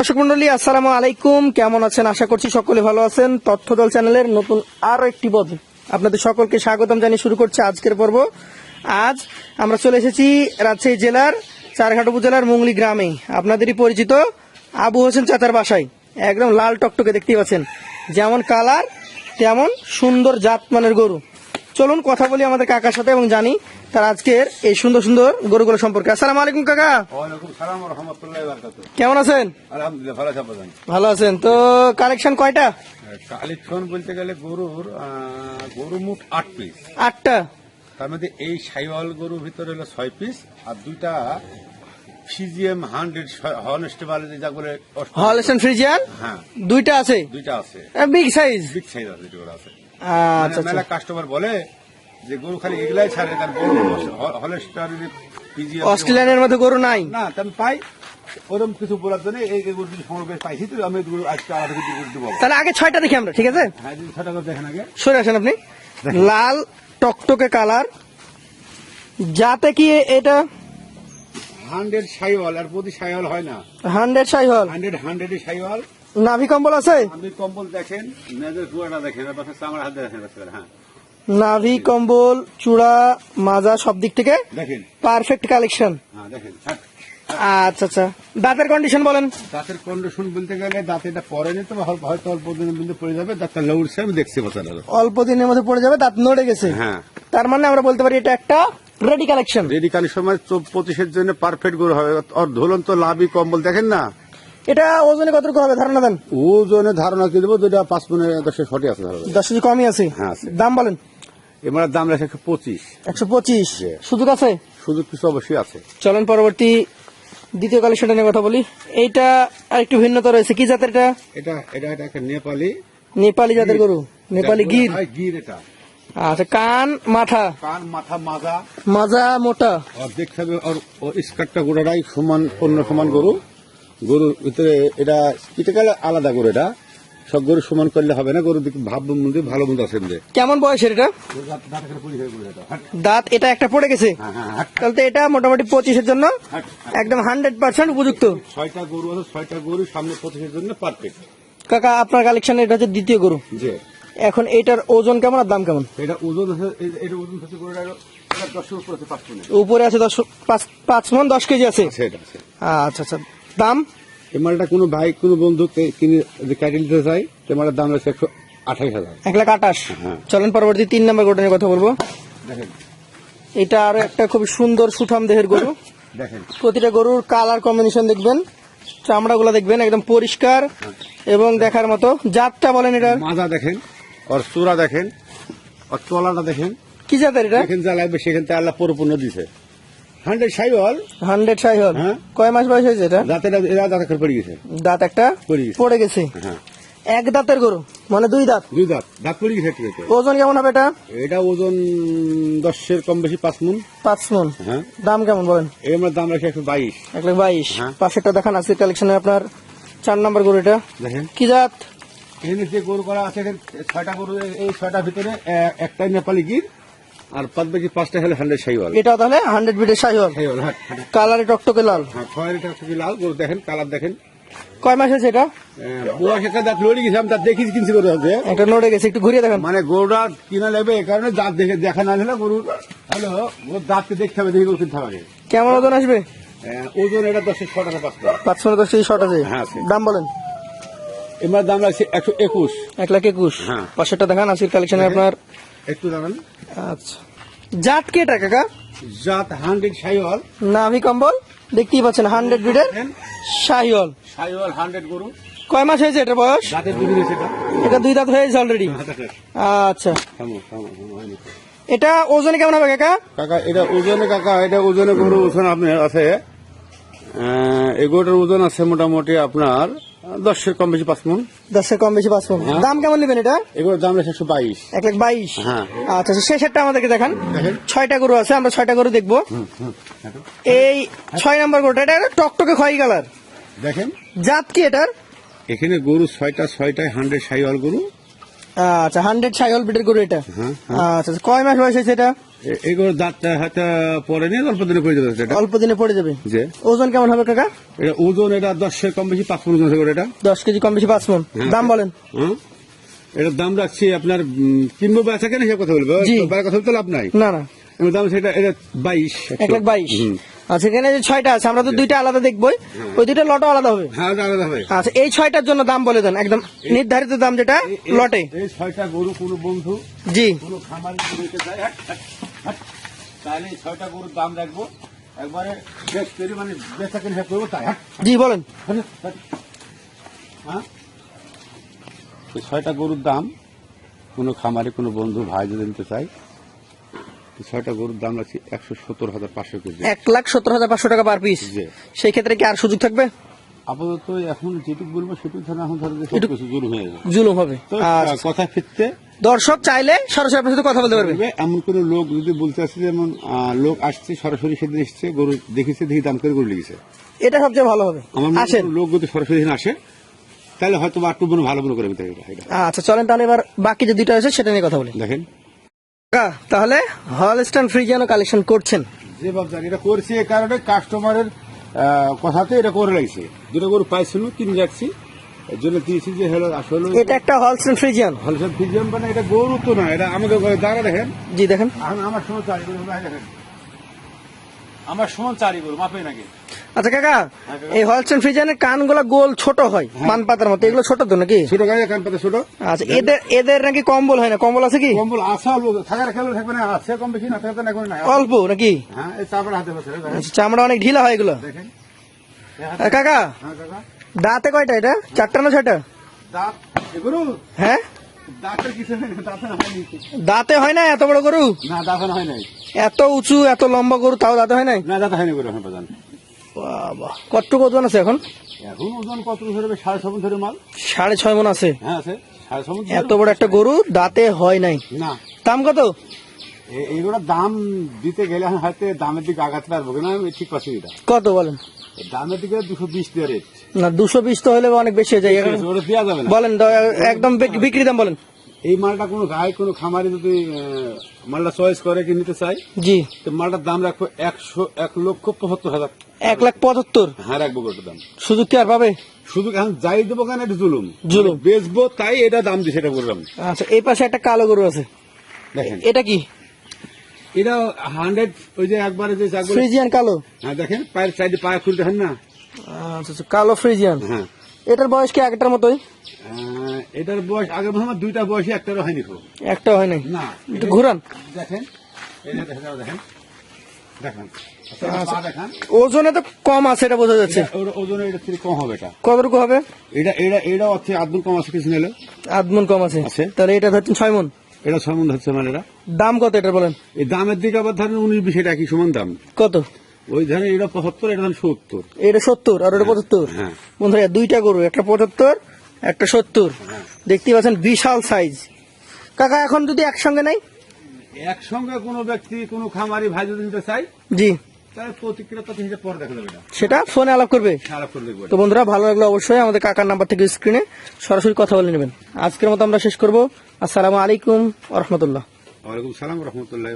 দর্শক মন্ডলী, আসসালামু আলাইকুম। কেমন আছেন? আশা করছি সকলে ভালো আছেন। তথ্য দল চ্যানেলের নতুন আরও একটি পদ আপনাদের সকলকে স্বাগতম জানিয়ে শুরু করছে আজকের পর্ব। আজ আমরা চলে এসেছি রাজশাহী জেলার চারঘাট উপজেলার মুংলি গ্রামে। আপনাদেরই পরিচিত আবু হোসেন চাচার বাসায়। একদম লাল টকটকে দেখতেই পাচ্ছেন। যেমন কালার, তেমন সুন্দর জাতমানের গরু। চলুন কথা বলি আমাদের কাকার সাথে এবং জানি তার আজকের এই সুন্দর সুন্দর গরুগুলো সম্পর্কে। আসসালামু আলাইকুম কাকা। কেমন আছেন? ভালো আছেন। তো কালেকশন কয়টা? কালেকশন বলতে গেলে গরুর গরু মুঠ আট পিস আটটা? তার মধ্যে এই সাইওয়াল গরুর ভিতরে হলো ছয় পিস আর দুইটা ফিজিএম হান্ড্রেড হনস্টেবল যা বলে অষ্ট- হলস্টেন ফ্রিজিয়ান হ্যাঁ। দুইটা আছে? দুইটা আছে। বিগ সাইজ বিগ সাইজ আছে আছে। মানে আচ্ছা। মেলা আচ্ছা কাস্টমার বলে যে গরু খালি এগুলাই ছাড়ে তার বড় হলস্টার অস্ট্রেলিয়ানের মধ্যে গরু নাই? না তা আমি পাই। ওরকম কিছু বলার জন্য এই সংগ্রহ পাইছি তো আমি আজকে আলাদা কিছু গরু দেবো। তাহলে আগে ছয়টা দেখি আমরা ঠিক আছে? হ্যাঁ যদি করে দেখেন আগে। সরে আসেন আপনি। লাল টকটকে কালার। যাতে কি এটা হান্ড্রেড সাইওয়াল আর প্রতি সাইওয়াল হয় না। হান্ড্রেড সাইহল হান্ড্রেড হান্ড্রেড সাইওয়াল। নাভি কম্বল আছে? আমি কম্বল দেখেন মেজর চুয়াটা দেখেন আমার হাতে দেখেন হ্যাঁ। নাভি কম্বল চূড়া মাজা সব দিক থেকে দেখেন। পারফেক্ট কালেকশন হ্যাঁ দেখেন আচ্ছা আচ্ছা। দাঁতের কন্ডিশন বলেন। দাঁতের কন্ডিশন বলতে গেলে দাঁত এটা পরেনি তো হয়তো অল্প দিনের মধ্যে পড়ে যাবে দাঁতটা লৌড়ছে আমি দেখছি অল্প দিনের মধ্যে পড়ে যাবে দাঁত নড়ে গেছে। হ্যাঁ। তার মানে আমরা বলতে পারি এটা একটা রেডি কালেকশন রেডি সময় চো- পঁচিশের জন্য পারফেক্ট গরু হবে। আর ধুলন তো লাভি কম্বল দেখেন না? এটা ওজনে কতটুকু হবে ধারণা দেন। ওজনে ধারণা কি দেবো? যেটা পাঁচ মনে দশের সঠিক আছে দশ কেজি কমই আছে। হ্যাঁ, আছে। দাম বলেন। এবার দাম রাখছে একশো পঁচিশ। একশো পঁচিশ। সুযোগ আছে? সুযোগ কিছু অবশ্যই আছে। চলেন পরবর্তী দ্বিতীয় কালেকশনটা নিয়ে কথা বলি। এইটা আর একটু ভিন্নতা রয়েছে। কি জাতের এটা? এটা এটা এটা একটা নেপালি। নেপালি জাতের গরু। নেপালি গির। গির এটা। আচ্ছা কান মাথা? কান মাথা মাজা। মাজা মোটা? আর দেখতে হবে ওর স্কার্টটা গোড়াটাই সমান পণ্য সমান গরু। গরুর ভিতরে এটা এটা আলাদা গরু এটা। সব গরু সমান করলে হবে না গরু দিকে ভাব মধ্যে ভালো মন্দ আছে এমনি। কেমন বয়সের এটা? দাঁত এটা একটা পড়ে গেছে। তাহলে তো এটা মোটামুটি পঁচিশের জন্য? একদম হান্ড্রেড পার্সেন্ট উপযুক্ত? ছয়টা গরু আছে ছয়টা গরু সামনে পঁচিশের জন্য পারফেক্ট কাকা আপনার কালেকশন এটা হচ্ছে দ্বিতীয় গরু। যে এখন এইটার ওজন কেমন আর দাম কেমন? এটা ওজন এটা ওজন হচ্ছে উপর আছে দশ পাঁচ মন দশ কেজি আছে। সেটা আছে। আচ্ছা আচ্ছা। দাম? এই মালটা কোনো ভাই কোনো বন্ধু কিনে কাটে নিতে চাই তো মালের দাম আছে একশো আঠাশ হাজার। এক লাখ আঠাশ। হ্যাঁ। চলেন পরবর্তী তিন নম্বর গরুটা নিয়ে কথা বলব। দেখেন। এটা আরও একটা খুব সুন্দর সুঠাম দেহের গরু। দেখেন। প্রতিটা গরুর কালার কম্বিনেশন দেখবেন চামড়াগুলো দেখবেন একদম পরিষ্কার এবং দেখার মতো। জাতটা বলেন এটা মাজা দেখেন ওর চূড়া দেখেন ওর তলাটা দেখেন। কি জাতের এটা? যেখান যা লাগবে সেখান থেকে আল্লাহ পরিপূর্ণ দিছে। হান্ড্রেড সাইওয়াল হান্ড্রেড সাইহল হ্যাঁ। কয় মাস বয়স হয়েছে এটা? দাঁতের দাঁত করে পড়ে গেছে। দাঁত একটা পড়ে গেছে। পড়ে গেছে। হ্যাঁ। এক দাঁতের গরু মানে দুই দাঁত? দুই দাঁত। দাঁত পড়ে গেছে আছে। ওজন কেমন হবে এটা? এটা ওজন দশের কম বেশি পাঁচ মন পাঁচ মন হ্যাঁ। দাম কেমন বলেন? এই আমরা দাম রাখি একশো বাইশ। এক লাখ বাইশ। পাশেরটা দেখান আজকের কালেকশনে আপনার চার নম্বর গরু এটা। দেখেন। কি জাত? এখানে যে গরু করা আছে ছয়টা গরু এই ছয়টার ভিতরে একটাই নেপালি গির আর পাঁচ বাকি পাঁচটা হলে হান্ড্রেড সাইওয়াল এটা তাহলে হান্ড্রেড বিটের সাইওয়াল। কালারে টকটকে লাল। হ্যাঁ খুবই লাল গরু দেখেন কালার দেখেন। কয় মাস হয়েছে এটা? দাঁত লড়ে গেছে আমি দাঁত দেখিস কিনছি একটা নড়ে গেছে একটু ঘুরিয়ে দেখান। মানে গরুটা কিনা লাগবে এই কারণে দাঁত দেখে দেখা না হলে গরু হ্যালো গরুর দাঁতকে দেখতে হবে দেখে গরু কিনতে হবে। কেমন ওজন আসবে? ওজন এটা দশের পাঁচটা পাঁচ মনে দশ কেজি শর্ট আছে। হ্যাঁ, দাম বলেন। এবার দাম লাগছে একশো একুশ। এক লাখ একুশ। হ্যাঁ। পাশেরটা দেখান আজকের কালেকশনে আপনার একটু দাঁড়ান আচ্ছা। জাত কি এটা কাকা? জাত হান্ড্রেড সাইওয়াল নাভি কম্বল দেখতেই পাচ্ছেন হান্ড্রেড বিটের শাহিওল সাইওয়াল হান্ড্রেড গরু। কয় মাস হয়েছে এটা বয়স? এটা। দুই দাঁত হয়েছে অলরেডি আচ্ছা। এটা ওজনে কেমন হবে কাকা? কাকা এটা ওজনে কাকা এটা ওজনে গরু ওজন আপনার আছে? গরুটার ওজন আছে মোটামুটি আপনার দশের কম বেশি পাঁচ মন। দশের কম বেশি পাঁচ মণ। হ্যাঁ। দাম কেমন নেবেন এটা? এগুলোর দাম রয়েছে একশো বাইশ। এক লাখ বাইশ? হ্যাঁ। আচ্ছা শেষেরটা আমাদেরকে দেখান। ছয়টা গরু আছে আমরা ছয়টা গরু দেখব। এই ছয় নম্বর গরুটা এটা টকটকে খয়রি কালার। দেখেন। জাত কি এটার? এখানে গরু ছয়টা ছয়টায় হান্ড্রেড সাইওয়াল গরু। আচ্ছা হান্ড্রেড সাইহল বিটের গরু এটা। হ্যাঁ, আচ্ছা কয় মাস বয়স হয়েছে এটা? এগুলো দাঁতটা হয়তো পরে নিয়ে অল্প দিনে করে যাবে অল্প দিনে পড়ে যাবে? যে ওজন কেমন হবে কাকা? এটা ওজন এটা দশের কম বেশি পাঁচ পনেরো করে এটা। দশ কেজি কম বেশি পাঁচ মন। দাম বলেন। হ্যাঁ এটার দাম রাখছি আপনার কিনবো বেচা কেন সে কথা বলব। কথা বলতে লাভ নাই। না না। দাম সেটা এটা বাইশ এক লাখ বাইশ। আচ্ছা এখানে যে ছয়টা আছে আমরা তো দুইটা আলাদা দেখবোই। ওই দুইটা লটও আলাদা হবে। হ্যাঁ আলাদা হবে। আচ্ছা এই ছয়টার জন্য দাম বলে দেন একদম নির্ধারিত দাম যেটা লটে। এই ছয়টা গরু কোনো বন্ধু জি। কোনো খামার হাট। তাহলে ছয়টা গরুর দাম রাখব একবারে বেশ মানে বেচা কেন করব তাই জি বলেন। হ্যাঁ ছয়টা গরুর দাম কোনো খামারে কোনো বন্ধু ভাই যদি নিতে চাই ছয়টা গরুর দাম রাখছি একশো সত্তর হাজার পাঁচশো কেজি এক লাখ সত্তর হাজার পাঁচশো টাকা পার পিস। সেই ক্ষেত্রে কি আর সুযোগ থাকবে আপাতত এখন যেটুকু বলব সেটুকু ধরে এখন ধরো যে সব এটুকু- কিছু জোর হয়ে যাবে জুলুম হবে। তো আচ্ছা। কথা ফিরতে দর্শক চাইলে সরাসরি আপনার সাথে কথা বলতে পারবে। এমন কোন লোক যদি বলতে আসছে যেমন লোক আসছে সরাসরি সেদিন এসছে গরু দেখেছে দেখি দাম করে গরু লেগেছে এটা সবচেয়ে ভালো হবে। আমার আসেন। লোক যদি সরাসরি আসে তাহলে হয়তো বা একটু মনে ভালো মনে করে দিতে এটা এটা। আচ্ছা চলেন তাহলে এবার বাকি যে দুইটা আছে সেটা নিয়ে কথা বলি। দেখেন। তাহলে হলস্টান ফ্রিজিয়ানো কালেকশন করছেন। যে বাবজান এটা করছি এই কারণে কাস্টমারের কথাতে এটা করে লাগছে। দুটো গরু পাইছিল কিনে যাচ্ছি এর জন্য দিয়েছি যে হলো আসলে এটা একটা হলসেল ফ্রিজিয়ান হলসেল ফিজিয়াম মানে এটা গরু তো না এটা আমাকে দাঁড়া দেখেন। জি দেখেন। আমার সময় চারি গরু দেখেন। আমার সমান চারি গরু মাপে নাকি আচ্ছা কাকা এই হলস্টান ফ্রিজিয়ানের কানগুলা গোল ছোট হয় পান পাতার মতো। এগুলো ছোট তো নাকি? ছোট গাড়ি কান পাতা ছোট। আচ্ছা এদের এদের নাকি কম্বল হয় না? কম্বল আছে কি? কম্বল আছে অল্প। থাকার খেলে থাকবে না আছে কম বেশি না থাকতে না কোনো অল্প নাকি? হ্যাঁ এই চাপড়া হাতে বসে আচ্ছা, চামড়া অনেক ঢিলা হয় এগুলো। দেখেন। কাকা হ্যাঁ কাকা। দাঁতে কয়টা এটা? চারটা না ছয়টা? দাঁত এগুলো? হ্যাঁ? হয় না দাঁতে হয় না এত বড় গরু? না দাঁতে হয় নাই। এত উঁচু এত লম্বা গরু তাও দাঁতে হয় নাই? না দাঁতে হয়নি গরু এখন পর্যন্ত। বাবা। কতটুকু ওজন আছে এখন? এখন ওজন কত ধরবে সাড়ে ছবন ধরে মাল। সাড়ে ছয় মন আছে? হ্যাঁ আছে। সাড়ে ছবন এত বড় একটা গরু দাঁতে হয় নাই। না। দাম কত? এ- দাম দিতে গেলে হয়তো দামের দিকে আগাতে পারব কিনা আমি ঠিক পাচ্ছি এটা। কত বলেন? দামের দিকে দুশো বিশ দিয়ে রেট না দুশো বিশ তো হলে অনেক বেশি হয়ে যায়। এখন- ওটা দেওয়া যাবে না। বলেন একদম বিক্রি দাম বলেন। এই মালটা কোনো গায়ে কোনো খামারে যদি মালটা চয়েস করে কি নিতে চাই জি। তো মালটার দাম রাখব একশো এক লক্ষ পঁচাত্তর হাজার এক লাখ পঁচাত্তর। হ্যাঁ রাখব গোটার দাম? সুযোগ কি আর পাবে? শুধু এখন যাই দেবো কেন এটা জুলুম। জুলুম। বেচবো তাই এটা দাম দিয়ে সেটা বললাম আচ্ছা এই পাশে একটা কালো গরু আছে। দেখেন। এটা কি? এটা হান্ড্রেড ওই যে একবারে যে ফ্রিজিয়ান কালো? হ্যাঁ দেখেন পায়ের সাইডে পায়ে খুলতে হয় না? আচ্ছা আচ্ছা, কালো ফ্রিজিয়ান। হ্যাঁ। এটার বয়স কি একটার মতোই? এটার বয়স আগে হয় দুইটা বয়সে একটারও হয়নি খুব। একটা হয় নাই না। একটু ঘুরান। দেখেন দেখেন দেখেন দেখেন আচ্ছা, পা দেখান ওজনে তো কম আছে এটা বোঝা যাচ্ছে। ওজন এটা থেকে কম হবে এটা। কতটুকু হবে? এটা এটা এটা হচ্ছে কম আছে কিছু নিলে। কম আছে। তাহলে এটা ধরছেন ছয় মন এটা মানে এটা। দাম কত এটা বলেন? এই দামের দিকে আবার ধরেন উনিশ বিশ এটা একই সমান দাম। কত? ওই ধরেন এটা পঁচাত্তর এটা ধরেন সত্তর। এটা সত্তর আর ওটা পঁচাত্তর। হ্যাঁ। বন্ধুরা দুইটা গরু একটা পঁচাত্তর একটা সত্তর। হ্যাঁ। দেখতে পাচ্ছেন বিশাল সাইজ কাকা এখন যদি একসঙ্গে নেই? একসঙ্গে কোনো ব্যক্তি কোনো খামারি ভাই যদি নিতে চাই জি। সেটা ফোনে আলাপ করবে। করে তো বন্ধুরা ভালো লাগল অবশ্যই আমাদের কাকার নাম্বার থেকে স্ক্রিনে সরাসরি কথা বলে নেবেন। আজকের মতো আমরা শেষ করব। আসসালামু আলাইকুম রহমতুল্লাহ। ওয়ালাইকুম সালাম রহমতুল্লাহ